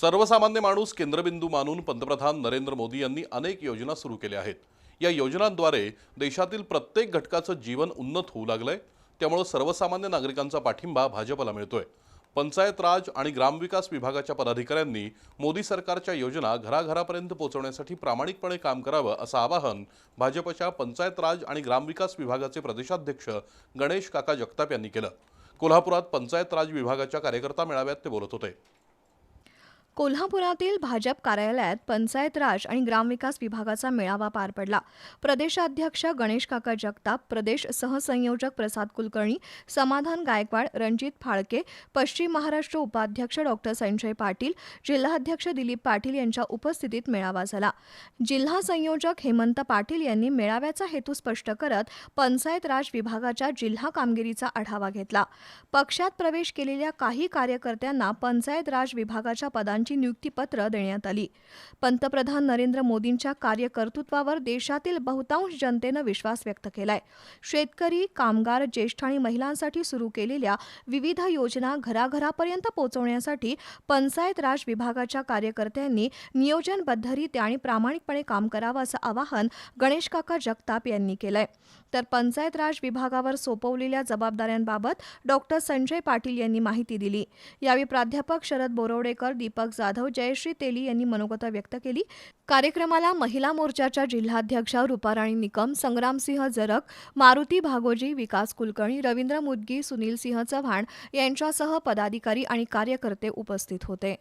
सर्वसामान्य माणूस केंद्रबिंदू मानून पंतप्रधान नरेंद्र मोदी यांनी अनेक योजना सुरू केल्या आहेत. या योजनांद्वारे देशातील प्रत्येक घटकाचं जीवन उन्नत होऊ लागलंय. त्यामुळे सर्वसामान्य नागरिकांचा पाठिंबा भाजपला मिळतोय. पंचायत राज आणि ग्रामविकास विभागाच्या पदाधिकाऱ्यांनी मोदी सरकारच्या योजना घराघरापर्यंत पोहोचवण्यासाठी प्रामाणिकपणे काम करावं असं आवाहन भाजपच्या पंचायत राज आणि ग्रामविकास विभागाचे प्रदेशाध्यक्ष गणेश काका जगताप यांनी केलं. कोल्हापुरात पंचायत राज विभागाच्या कार्यकर्ता मेळाव्यात ते बोलत होते. कोल्हापुरातील भाजप कार्यालयात पंचायत राज आणि ग्रामविकास विभागाचा मेळावा पार पडला. प्रदेशाध्यक्ष गणेश काका जगताप प्रदेश सहसंयोजक प्रसाद कुलकर्णी समाधान गायकवाड रणजित फाळके पश्चिम महाराष्ट्र उपाध्यक्ष डॉक्टर संजय पाटील जिल्हाध्यक्ष दिलीप पाटील यांच्या उपस्थितीत मेळावा झाला. जिल्हा संयोजक हेमंत पाटील यांनी मेळाव्याचा हेतू स्पष्ट करत पंचायत राज विभागाच्या जिल्हा कामगिरीचा आढावा घेतला. पक्षात प्रवेश केलेल्या काही कार्यकर्त्यांना पंचायत राज विभागाच्या यांची नियुक्तीपत्र देण्यात आली. पंतप्रधान नरेंद्र मोदींच्या कार्यकर्तृत्वावर देशातील बहुतांश जनतेनं विश्वास व्यक्त केलाय. शेतकरी कामगार ज्येष्ठ आणि महिलांसाठी सुरू केलेल्या विविध योजना घराघरापर्यंत पोहोचवण्यासाठी पंचायत राज विभागाच्या कार्यकर्त्यांनी नियोजनबद्धरित्या आणि प्रामाणिकपणे काम करावं असं आवाहन गणेश काका जगताप यांनी केलंय. तर पंचायत राज विभागावर सोपवलेल्या जबाबदाऱ्यांबाबत डॉक्टर संजय पाटील यांनी माहिती दिली. यावेळी प्राध्यापक शरद बोरवडेकर दीपक जाधव जयश्री तेली यांनी मनोगत व्यक्त केली. कार्यक्रमाला महिला मोर्चाच्या जिल्हाध्यक्षा रुपाराणी निकम संग्रामसिंह जरक मारुती भागोजी विकास कुलकर्णी रवींद्र मुदगी सुनील सिंह चव्हाण यांच्यासह पदाधिकारी आणि कार्यकर्ते उपस्थित होते.